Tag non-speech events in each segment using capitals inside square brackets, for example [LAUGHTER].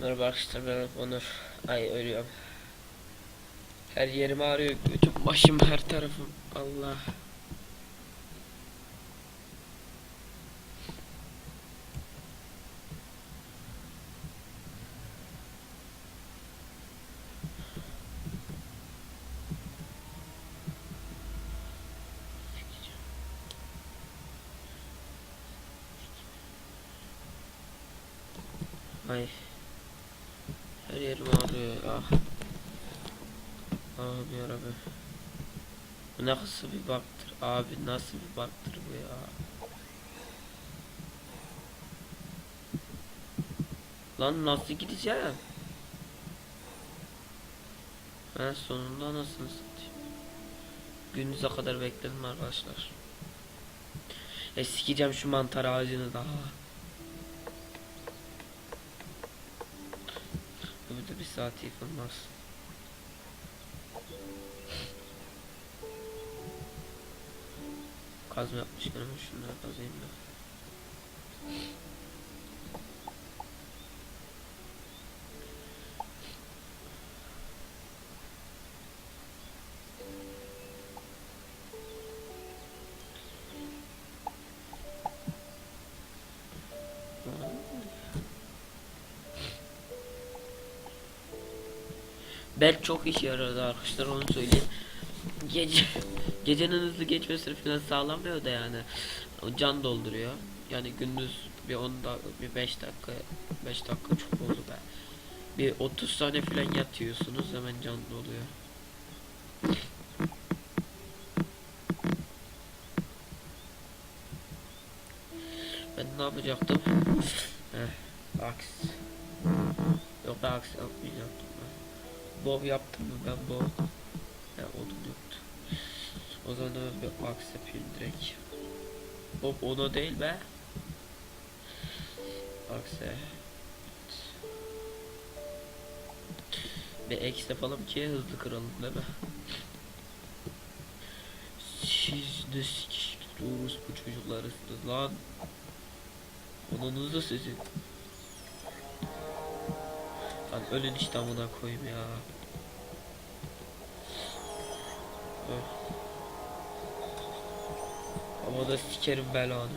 Merhaba arkadaşlar ben Onur. Ay ölüyorum. Her yerim ağrıyor. Götüm başım her tarafım. Allah. Ay. Her yerim ağrıyor. Ah. Allah'ım yarabbim. Bu nasıl bir baktır abi nasıl bir baktır bu ya. Lan nasıl gideceğim? Ben sonunda anasını satayım. Gündüze kadar bekledim arkadaşlar. E sikeceğim şu mantar ağacını daha. Da bir saat yıkılmaz. Kazma yapmışken ama şunları kazayım da. Bel çok işe yaradı arkadaşlar onu söyleyeyim. Gece [LAUGHS] gecenin hızlı geçmesini falan sağlamıyor da yani. O can dolduruyor. Yani gündüz bir 10 dakika bir 5 dakika 5 dakika çok oldu be. Bir 30 saniye falan yatıyorsunuz hemen can doluyor. Ben ne yapacaktım? Heh, [LAUGHS] aks. Yok aks yapmayacaktım ben. Bob yaptım mı ben Bob? Ya odun yoktu. O zaman bir aks yapayım direkt. Bob ona değil be. Akse. Bir X yapalım ki hızlı kıralım değil mi? Siz ne sikiş doğrusu bu çocuklarısınız lan. Onunuz da sizin. Lan ölün işte amına koyayım ya. Ama da sikerim belanı.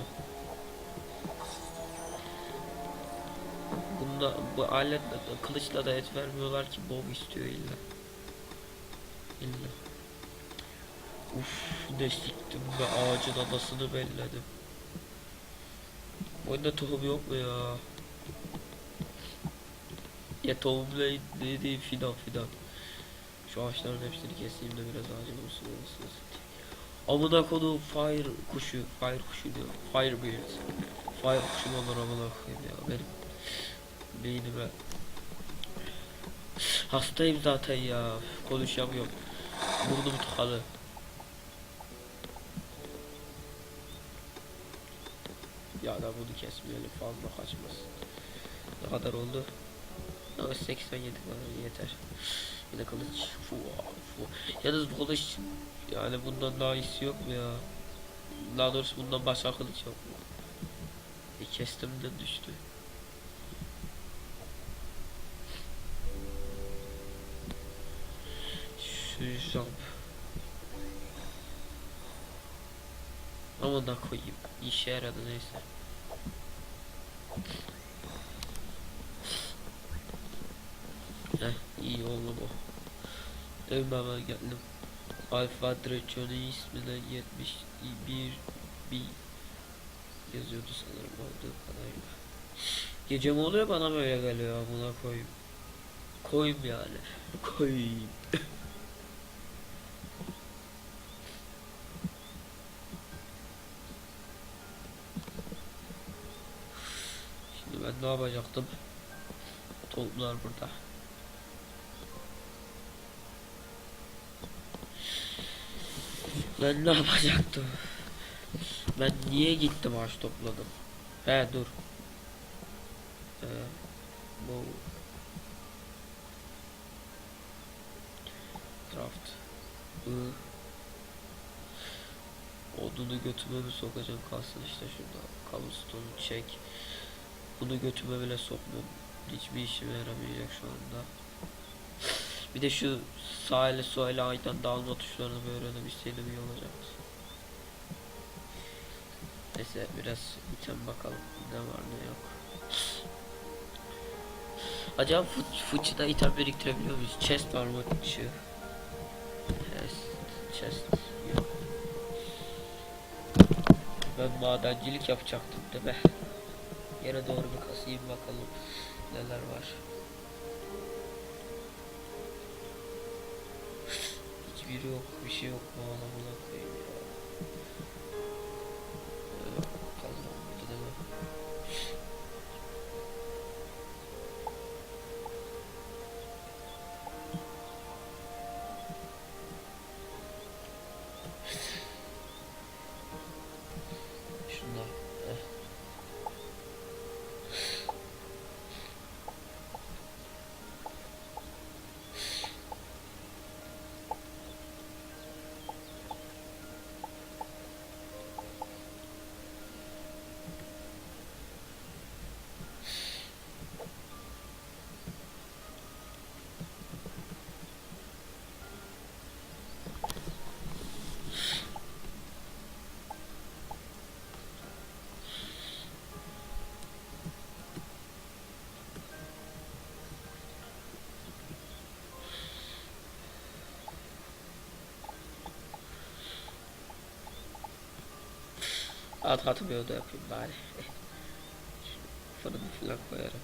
Bunda bu aletle kılıçla da et vermiyorlar ki bob istiyor illa. İlla. Uf ne siktim be ağacın anasını belledim. Oyunda tohum yok mu ya? Ya tohum ne, ne diyeyim fidan fidan. Şu ağaçların hepsini keseyim de biraz ağacın olsun olsun. Amına kodu fire kuşu, fire kuşu diyor. Fire bird. Fire kuşu olur amına koyayım ya benim. Beynime. Hastayım zaten ya. Konuşamıyorum. Burnum tıkalı. Ya da bunu kesmeyelim fazla kaçmasın. Ne kadar oldu? Daha 87 kadar yeter. Yine kılıç. Fu, fu. Yalnız bu kılıç yani bundan daha iyisi yok mu ya? Daha doğrusu bundan başka kılıç yok mu? E kestim de düştü. Şu jump. Ama da koyayım. İşe yaradı neyse. Heh, iyi oldu bu. Evime geldim. Alfa Draco'nun ismine 71 bir yazıyordu sanırım olduğu kadarıyla. Gece mi oluyor bana böyle geliyor amına koyayım. Koyayım yani. [LAUGHS] Koyayım. Şimdi ben ne yapacaktım? Toplar burada. Ben ne yapacaktım? Ben niye gittim ağaç topladım? He dur. Ee, bu draft. I. Odunu götüme mi sokacağım kalsın işte şurada. Kablostone'u çek. Bunu götüme bile sokmam. Hiçbir işime yaramayacak şu anda. Bir de şu sağ ile sol ile aydan dağılma tuşlarını bir öğrenebilseydim iyi olacaktı. Neyse biraz item bakalım ne var ne yok. Acaba fıçıda item biriktirebiliyor muyuz? Chest var mı? Chest, chest yok. Ben madencilik yapacaktım değil mi? Yere doğru bir kasayım bakalım neler var. Hiçbiri yok, bir şey yok mu anlamına koyayım Alt hatırlıyordu yapayım bari. Fırın falan koyarım.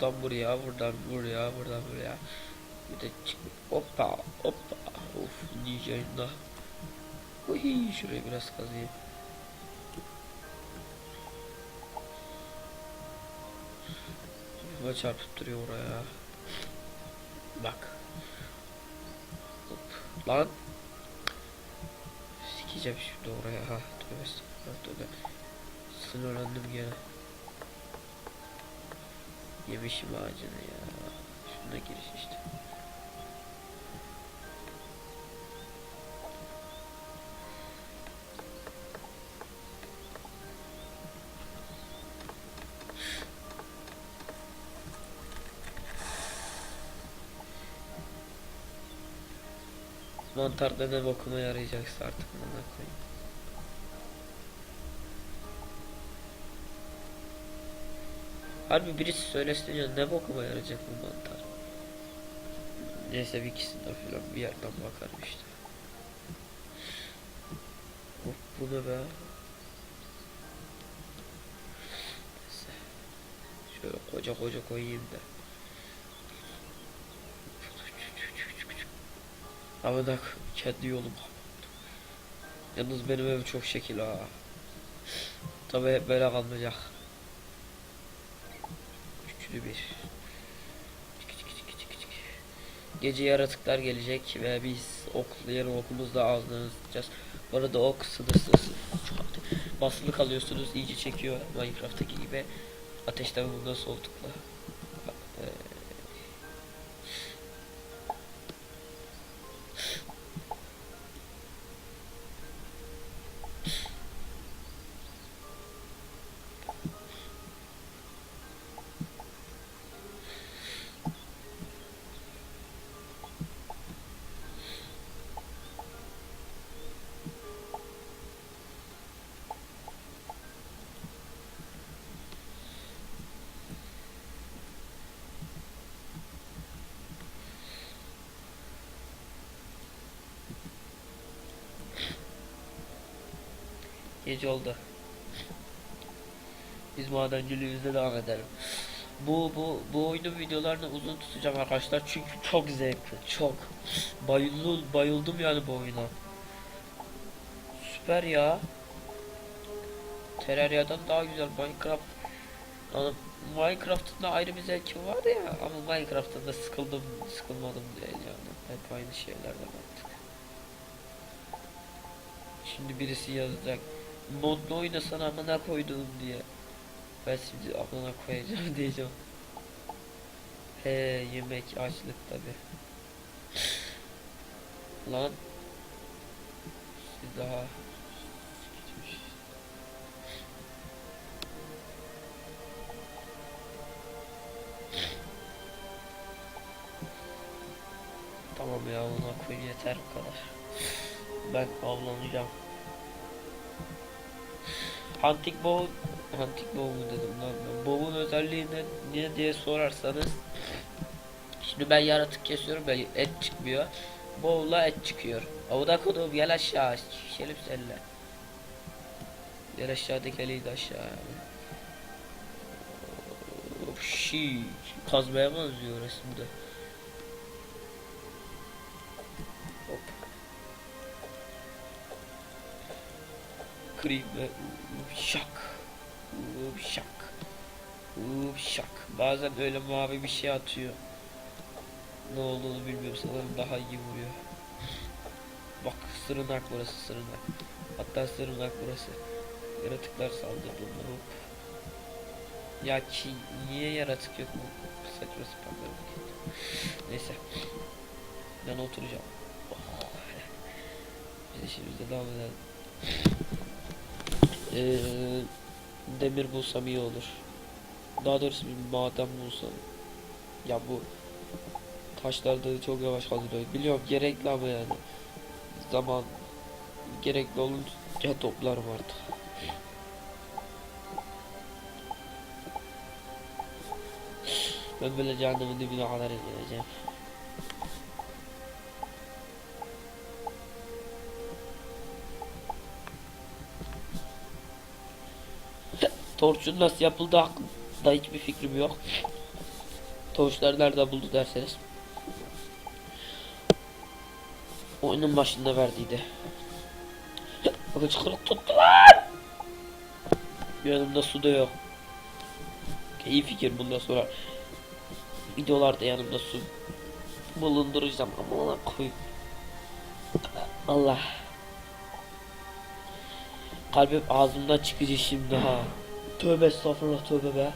Buradan buraya, buradan buraya, buradan buraya. Bir de çık. Hoppa, hoppa. Of, ninja'yında. Uy, şurayı biraz kazıyım. Ve çarpıp duruyor oraya. Bak. Hop. Lan. Sikeceğim şimdi oraya ha. Tövbe estağfurullah. Sinirlendim gene. Yemişim ağacını ya. Şuna giriş işte. Mantarda ne bokuma yarayacaksa artık bana koyayım. Harbi birisi söylesin ya ne bokuma yarayacak bu mantar. Neyse bir ikisinden falan bir yerden bakarım işte. Hop bu ne be? Neyse. Şöyle koca koca koyayım da. Ama da kendi yolum. Yalnız benim evim çok şekil ha. Tabi hep böyle kalmayacak. Üçlü bir. Gece yaratıklar gelecek ve biz oklu yarın okumuzda ağzını tutacağız. Bu arada ok sınırsız. Basılı kalıyorsunuz iyice çekiyor Minecraft'taki gibi. Ateşten bundan sol tıkla. Ee, Gece oldu. Biz madenciliğimize devam edelim. Bu bu bu oyunun videolarını uzun tutacağım arkadaşlar çünkü çok zevkli, çok. Bayıldım, bayıldım yani bu oyuna. Süper ya. Terraria'dan daha güzel Minecraft. Yani Minecraft'ın da ayrı bir zevki var ya ama Minecraft'ta da sıkıldım, sıkılmadım değil yani. Hep aynı şeylerden artık. Şimdi birisi yazacak. Modlu oynasana amına koydum diye. Ben şimdi amına koyacağım [LAUGHS] diyeceğim. He yemek açlık tabi. Lan. Daha Tamam ya ona koy yeter bu kadar. Ben avlanacağım. Hunting bow Hunting bow mu dedim lan ben. Bow'un özelliği ne, ne diye sorarsanız Şimdi ben yaratık kesiyorum ben et çıkmıyor. Bow'la et çıkıyor. Avuda kodum gel aşağı. Şişelim seninle. Gel aşağıdaki eliyi de aşağı Şiş. Kazmaya benziyor resimde. Kırayım ve şak. Şak. Şak. Bazen öyle mavi bir şey atıyor. Ne olduğunu bilmiyorum sanırım daha iyi vuruyor. Bak sırınak burası sırınak. Hatta sırınak burası. Yaratıklar saldırdı hop. Ya ki niye yaratık yok mu? Saçma sapan bir hareket. Neyse. Ben oturacağım. Oh. Biz işimize devam edelim. Ee, demir bulsam iyi olur. Daha doğrusu bir maden bulsam. Ya bu taşlarda çok yavaş kazılıyor. Biliyorum gerekli ama yani. Zaman gerekli olunca toplarım artık. Ben böyle cehennemin dibine kadar ineceğim. Torçun nasıl yapıldığı hakkında hiçbir fikrim yok. Torçları nerede buldu derseniz. Oyunun başında verdiydi. Hıçkırık tuttu lan! Yanımda su da yok. İyi fikir bundan sonra videolarda yanımda su bulunduracağım ama ona koy. Allah. Kalbim ağzımdan çıkacak şimdi ha. Tövbe estağfurullah tövbe be.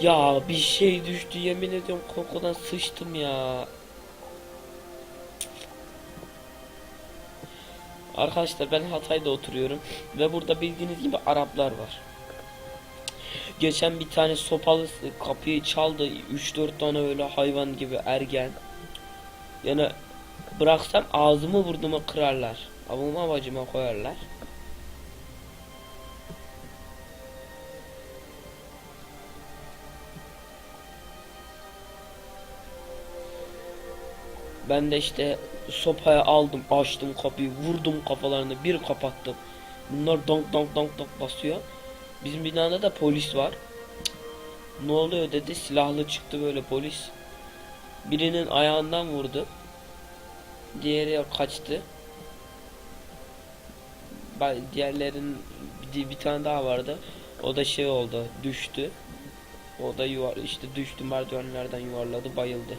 Ya bir şey düştü yemin ediyorum korkudan sıçtım ya. Arkadaşlar ben Hatay'da oturuyorum ve burada bildiğiniz gibi Araplar var. Geçen bir tane sopalı kapıyı çaldı 3-4 tane öyle hayvan gibi ergen. Yani bıraksam ağzımı vurduğumu kırarlar. Avuma bacıma koyarlar. Ben de işte sopaya aldım, açtım kapıyı, vurdum kafalarını, bir kapattım. Bunlar donk donk donk donk basıyor. Bizim binada da polis var. Ne oluyor dedi, silahlı çıktı böyle polis. Birinin ayağından vurdu. Diğeri kaçtı. Ben diğerlerin bir, bir tane daha vardı. O da şey oldu, düştü. O da yuvar işte düştü merdivenlerden yuvarladı, bayıldı.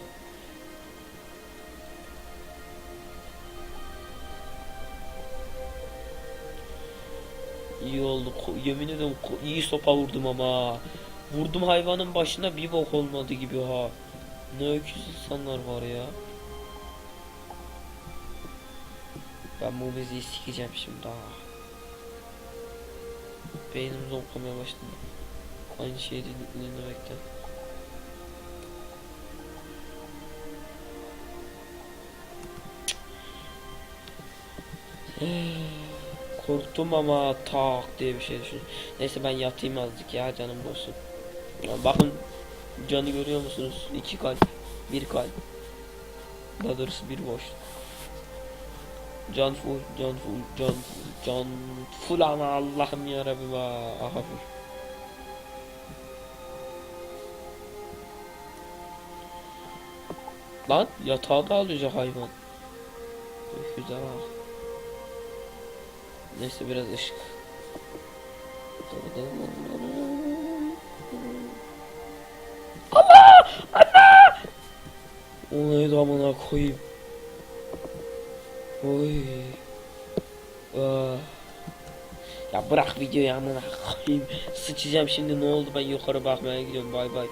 İyi oldu. Yemin ederim iyi sopa vurdum ama. Vurdum hayvanın başına bir bok olmadı gibi ha. Ne öküz insanlar var ya. Ben bu müziği sikeceğim şimdi ha. Beynim zonklamaya başladı. Aynı şeyi din- dinlemekten. Korktum ama tak diye bir şey düşün. Neyse ben yatayım azıcık ya canım olsun. Bakın canı görüyor musunuz? İki kalp, bir kalp. Daha doğrusu bir boş. Can full, can full, can full, can full ama Allah'ım ya Rabbim ha. Aha full. Lan yatağı da alacak hayvan. Güzel ha. Neyse biraz ışık. Allah! Allah! O neydi amına koyayım. Oy. Ah. Ya bırak videoyu amına koyayım. Sıçacağım şimdi ne oldu ben yukarı bakmaya gidiyorum bay bay.